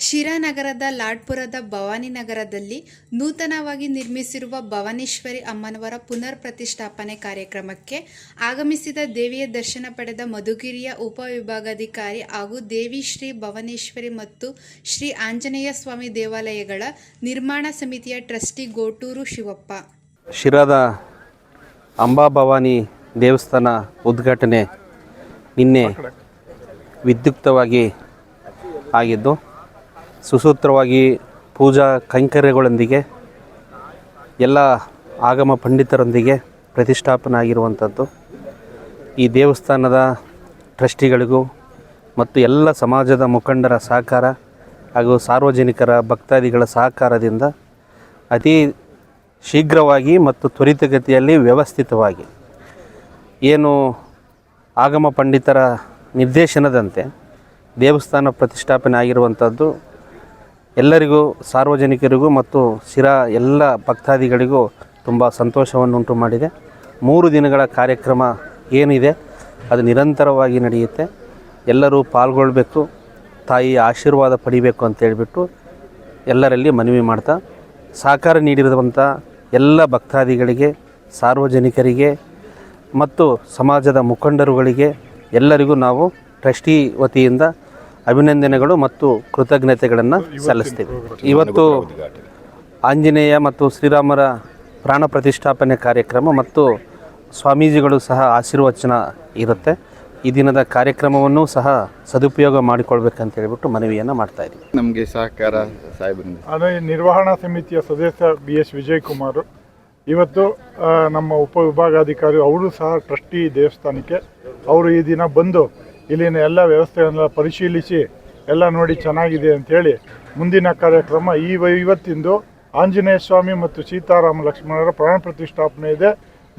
ಶಿರಾನಗರದ ಲಾಡ್ಪುರದ ಭವಾನಿನಗರದಲ್ಲಿ ನೂತನವಾಗಿ ನಿರ್ಮಿಸಿರುವ ಭವಾನೀಶ್ವರಿ ಅಮ್ಮನವರ ಪುನರ್ ಪ್ರತಿಷ್ಠಾಪನೆ ಕಾರ್ಯಕ್ರಮಕ್ಕೆ ಆಗಮಿಸಿದ ದೇವಿಯ ದರ್ಶನ ಪಡೆದ ಮಧುಗಿರಿಯ ಉಪವಿಭಾಗಾಧಿಕಾರಿ ಹಾಗೂ ದೇವಿ ಶ್ರೀ ಭವಾನೇಶ್ವರಿ ಮತ್ತು ಶ್ರೀ ಆಂಜನೇಯ ಸ್ವಾಮಿ ದೇವಾಲಯಗಳ ನಿರ್ಮಾಣ ಸಮಿತಿಯ ಟ್ರಸ್ಟಿ ಗೋಟೂರು ಶಿವಪ್ಪ. ಶಿರಾದ ಅಂಬಾಭವಾನಿ ದೇವಸ್ಥಾನ ಉದ್ಘಾಟನೆ ನಿನ್ನೆ ವಿದ್ಯುಕ್ತವಾಗಿ ಆಗಿದ್ದು ಸುಸೂತ್ರವಾಗಿ ಪೂಜಾ ಕೈಂಕರ್ಯಗಳೊಂದಿಗೆ, ಎಲ್ಲ ಆಗಮ ಪಂಡಿತರೊಂದಿಗೆ ಪ್ರತಿಷ್ಠಾಪನೆ ಆಗಿರುವಂಥದ್ದು ಈ ದೇವಸ್ಥಾನದ ಟ್ರಸ್ಟಿಗಳಿಗೂ ಮತ್ತು ಎಲ್ಲ ಸಮಾಜದ ಮುಖಂಡರ ಸಹಕಾರ ಹಾಗೂ ಸಾರ್ವಜನಿಕರ ಭಕ್ತಾದಿಗಳ ಸಹಕಾರದಿಂದ ಅತಿ ಶೀಘ್ರವಾಗಿ ಮತ್ತು ತ್ವರಿತಗತಿಯಲ್ಲಿ ವ್ಯವಸ್ಥಿತವಾಗಿ ಏನು ಆಗಮ ಪಂಡಿತರ ನಿರ್ದೇಶನದಂತೆ ದೇವಸ್ಥಾನ ಪ್ರತಿಷ್ಠಾಪನೆ ಆಗಿರುವಂಥದ್ದು ಎಲ್ಲರಿಗೂ, ಸಾರ್ವಜನಿಕರಿಗೂ ಮತ್ತು ಶಿರಾ ಎಲ್ಲ ಭಕ್ತಾದಿಗಳಿಗೂ ತುಂಬ ಸಂತೋಷವನ್ನುಂಟು ಮಾಡಿದೆ. ಮೂರು ದಿನಗಳ ಕಾರ್ಯಕ್ರಮ ಏನಿದೆ, ಅದು ನಿರಂತರವಾಗಿ ನಡೆಯುತ್ತೆ. ಎಲ್ಲರೂ ಪಾಲ್ಗೊಳ್ಬೇಕು, ತಾಯಿ ಆಶೀರ್ವಾದ ಪಡಿಬೇಕು ಅಂತ ಹೇಳಿಬಿಟ್ಟು ಎಲ್ಲರಲ್ಲಿ ಮನವಿ ಮಾಡ್ತಾ, ಸಹಕಾರ ನೀಡಿರುವಂಥ ಎಲ್ಲ ಭಕ್ತಾದಿಗಳಿಗೆ, ಸಾರ್ವಜನಿಕರಿಗೆ ಮತ್ತು ಸಮಾಜದ ಮುಖಂಡರುಗಳಿಗೆ ಎಲ್ಲರಿಗೂ ನಾವು ಟ್ರಸ್ಟಿ ವತಿಯಿಂದ ಅಭಿನಂದನೆಗಳು ಮತ್ತು ಕೃತಜ್ಞತೆಗಳನ್ನು ಸಲ್ಲಿಸ್ತೀವಿ. ಇವತ್ತು ಆಂಜನೇಯ ಮತ್ತು ಶ್ರೀರಾಮರ ಪ್ರಾಣ ಪ್ರತಿಷ್ಠಾಪನೆ ಕಾರ್ಯಕ್ರಮ ಮತ್ತು ಸ್ವಾಮೀಜಿಗಳು ಸಹ ಆಶೀರ್ವಚನ ಇರುತ್ತೆ. ಈ ದಿನದ ಕಾರ್ಯಕ್ರಮವನ್ನು ಸಹ ಸದುಪಯೋಗ ಮಾಡಿಕೊಳ್ಬೇಕಂತ ಹೇಳ್ಬಿಟ್ಟು ಮನವಿಯನ್ನು ಮಾಡ್ತಾ ಇದ್ದೀವಿ. ನಮಗೆ ಸಹಕಾರ ಸಾಹೇಬರಿಂದ. ಅದೇ ನಿರ್ವಹಣಾ ಸಮಿತಿಯ ಸದಸ್ಯ ಬಿ ಎಸ್ ವಿಜಯ್ ಕುಮಾರ್ ಇವತ್ತು ನಮ್ಮ ಉಪವಿಭಾಗಾಧಿಕಾರಿ ಅವರು ಸಹ ಟ್ರಸ್ಟಿ ದೇವಸ್ಥಾನಕ್ಕೆ. ಅವರು ಈ ದಿನ ಬಂದು ಇಲ್ಲಿನ ಎಲ್ಲ ವ್ಯವಸ್ಥೆಯನ್ನೆಲ್ಲ ಪರಿಶೀಲಿಸಿ ಎಲ್ಲ ನೋಡಿ ಚೆನ್ನಾಗಿದೆ ಅಂಥೇಳಿ ಮುಂದಿನ ಕಾರ್ಯಕ್ರಮ ಈ ಇವತ್ತಿಂದು ಆಂಜನೇಯ ಸ್ವಾಮಿ ಮತ್ತು ಸೀತಾರಾಮ ಲಕ್ಷ್ಮಣರ ಪ್ರಾಣ ಪ್ರತಿಷ್ಠಾಪನೆ ಇದೆ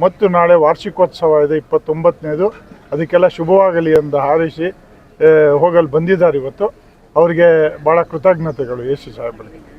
ಮತ್ತು ನಾಳೆ ವಾರ್ಷಿಕೋತ್ಸವ ಇದೆ ಇಪ್ಪತ್ತೊಂಬತ್ತನೇದು. ಅದಕ್ಕೆಲ್ಲ ಶುಭವಾಗಲಿ ಎಂದು ಹಾರೈಸಿ ಹೋಗಲು ಬಂದಿದ್ದಾರೆ ಇವತ್ತು. ಅವರಿಗೆ ಭಾಳ ಕೃತಜ್ಞತೆಗಳು ಯೇಸು ಸಾಹೇಬರಿಗೆ.